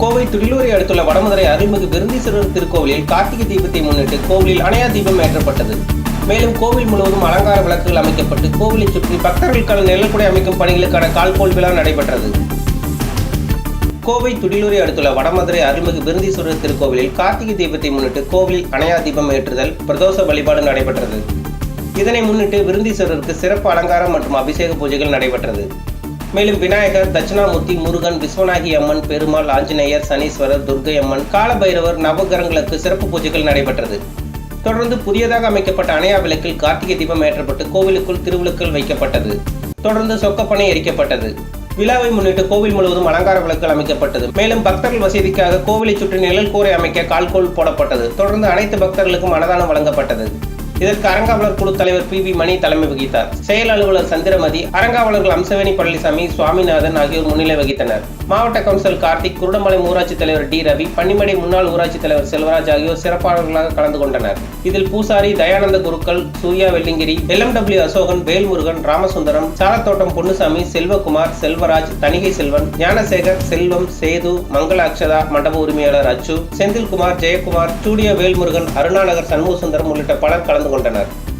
கோவை துடிலூரை அடுத்துள்ள வடமதுரை அருள்மிகு விருந்தீஸ்வரர் திருக்கோவிலில் கார்த்திகை தீபத்தை முன்னிட்டு கோவிலில் அணையா தீபம் ஏற்றப்பட்டது. மேலும் கோவில் முழுவதும் அலங்கார விளக்குகள் அமைக்கப்பட்டு கோவிலை சுற்றி பக்தர்களுக்கான நிழல்குடை அமைக்கும் பணிகளுக்கான கால்கோள் விழா நடைபெற்றது. கோவை துடிலூரை அடுத்துள்ள வடமதுரை அருள்மிகு விருந்தீஸ்வரர் திருக்கோவிலில் கார்த்திகை தீபத்தை முன்னிட்டு கோவிலில் அணையா தீபம் ஏற்றுதல் பிரதோஷ வழிபாடு நடைபெற்றது. இதனை முன்னிட்டு விருந்தீஸ்வரருக்கு சிறப்பு அலங்காரம் மற்றும் அபிஷேக பூஜைகள் நடைபெற்றது. மேலும் விநாயகர் தட்சிணாமூர்த்தி முருகன் விஸ்வநாயகி அம்மன் பெருமாள் ஆஞ்சநேயர் சனீஸ்வரர் துர்க்கை அம்மன் காலபைரவர் நவகிரகங்களுக்கு சிறப்பு பூஜைகள் நடைபெற்றது. தொடர்ந்து புதியதாக அமைக்கப்பட்ட அணையா விளக்கில் கார்த்திகை தீபம் ஏற்றப்பட்டு கோவிலுக்குள் திருவிழுக்கள் வைக்கப்பட்டது. தொடர்ந்து சொக்கப்பனை எரிக்கப்பட்டது. விழாவை முன்னிட்டு கோவில் முழுவதும் அலங்கார விளக்குகள் அமைக்கப்பட்டது. மேலும் பக்தர்கள் வசதிக்காக கோவிலை சுற்றி நிழல் கூரை அமைக்க கால்கோள் போடப்பட்டது. தொடர்ந்து அனைத்து பக்தர்களுக்கும் அன்னதானம் வழங்கப்பட்டது. இதற்கு அரங்காவலர் குழு தலைவர் பி வி மணி தலைமை வகித்தார். செயல் அலுவலர் சந்திரமதி அரங்காவலர்கள் அம்சவேணி பழனிசாமி சுவாமிநாதன் ஆகியோர் முன்னிலை வகித்தனர். மாவட்ட கவுன்சிலர் கார்த்திக் குருடமலை ஊராட்சி தலைவர் டி ரவி பன்னிமடை முன்னாள் ஊராட்சி தலைவர் செல்வராஜ் ஆகியோர் சிறப்பாளர்களாக கலந்து கொண்டனர். இதில் பூசாரி தயானந்த குருக்கள் சூர்யா வெள்ளிங்கிரி எல்எம்டபிள்யூ அசோகன் வேல்முருகன் ராமசுந்தரம் சாரத்தோட்டம் பொன்னுசாமி செல்வகுமார் செல்வராஜ் தணிகை செல்வன் ஞானசேகர் செல்வம் சேது மங்கள அக்ஷதா மண்டப உரிமையாளர் அச்சு செந்தில்குமார் ஜெயக்குமார் ஸ்டூடியோ வேல்முருகன் அருணாநகர் சண்முகசுந்தரம் உள்ளிட்ட பலர் கலந்து கொண்டனர்.